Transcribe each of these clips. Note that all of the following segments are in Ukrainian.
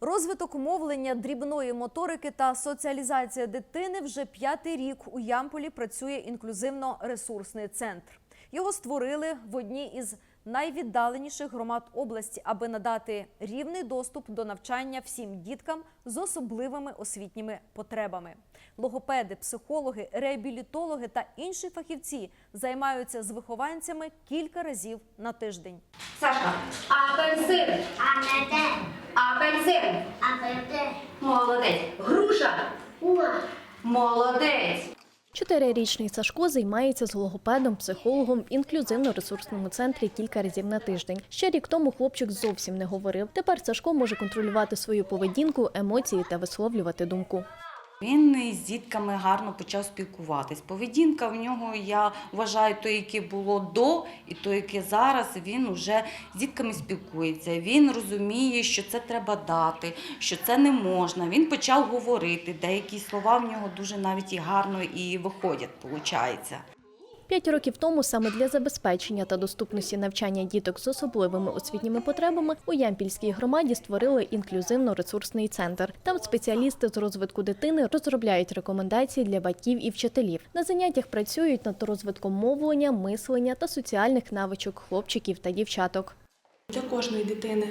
Розвиток мовлення, дрібної моторики та соціалізація дитини вже п'ятий рік у Ямполі працює інклюзивно-ресурсний центр. Його створили в одній із найвіддаленіших громад області, аби надати рівний доступ до навчання всім діткам з особливими освітніми потребами. Логопеди, психологи, реабілітологи та інші фахівці займаються з вихованцями кілька разів на тиждень. Сашка, апельсин, апельсин. апете, Молодець. Груша. Молодець. Чотирирічний Сашко займається з логопедом, психологом в інклюзивно-ресурсному центрі кілька разів на тиждень. Ще рік тому хлопчик зовсім не говорив. Тепер Сашко може контролювати свою поведінку, емоції та висловлювати думку. Він з дітками гарно почав спілкуватись. Поведінка в нього, я вважаю, то, яке було до, і то, яке зараз, він вже з дітками спілкується. Він розуміє, що це треба дати, що це не можна. Він почав говорити. Деякі слова в нього дуже навіть і гарно і виходять, виходить. П'ять років тому саме для забезпечення та доступності навчання діток з особливими освітніми потребами у Ямпільській громаді створили інклюзивно-ресурсний центр. Там спеціалісти з розвитку дитини розробляють рекомендації для батьків і вчителів. На заняттях працюють над розвитком мовлення, мислення та соціальних навичок хлопчиків та дівчаток. Для кожної дитини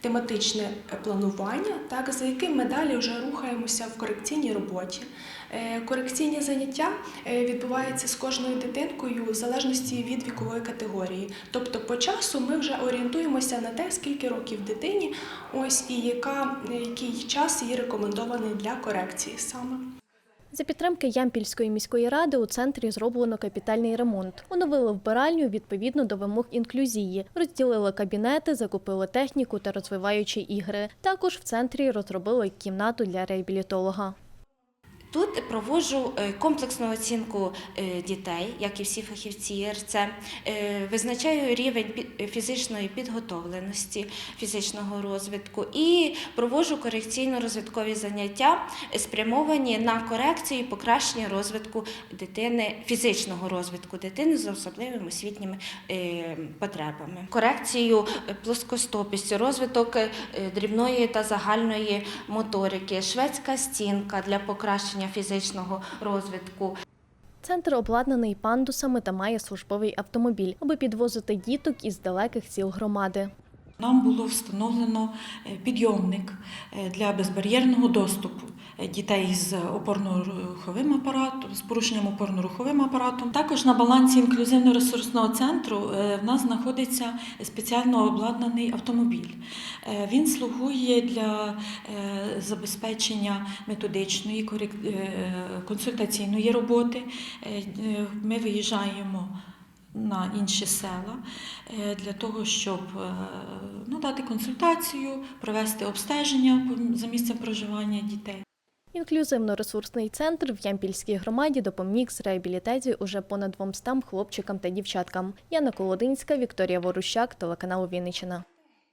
тематичне планування, так за яким ми далі вже рухаємося в корекційній роботі. Е, Корекційні заняття е, відбуваються з кожною дитинкою в залежності від вікової категорії. Тобто по часу ми вже орієнтуємося на те, скільки років дитині, ось і яка, який час їй рекомендований для корекції саме. За підтримки Ямпільської міської ради у центрі зроблено капітальний ремонт. Оновили вбиральню відповідно до вимог інклюзії, розділили кабінети, закупили техніку та розвиваючі ігри. Також в центрі розробили кімнату для реабілітолога. Тут проводжу е, комплексну оцінку е, дітей, як і всі фахівці ЄРЦ. Е, Визначаю рівень фізичної підготовленості, фізичного розвитку і проводжу корекційно-розвиткові заняття, спрямовані на корекцію і покращення розвитку дитини, фізичного розвитку дитини з особливими освітніми потребами. Корекцію плоскостопістю, розвиток дрібної та загальної моторики, шведська стінка для покращення фізичного розвитку. Центр обладнаний пандусами та має службовий автомобіль, аби підвозити діток із далеких сіл громади. Нам було встановлено е, підйомник е, для безбар'єрного доступу е, дітей з опорно-руховим апаратом, з порушенням опорно-руховим апаратом. Також на балансі інклюзивно-ресурсного центру в нас знаходиться спеціально обладнаний автомобіль. Він слугує для забезпечення методичної консультаційної роботи. Ми виїжджаємо на інші села е, для того, щоб е, ну, дати консультацію, провести обстеження за місцем проживання дітей. Інклюзивно-ресурсний центр в Ямпільській громаді допоміг з реабілітації уже понад 200 хлопчикам та дівчаткам. Яна Колодинська, Вікторія Ворущак, телеканал Вінниччина.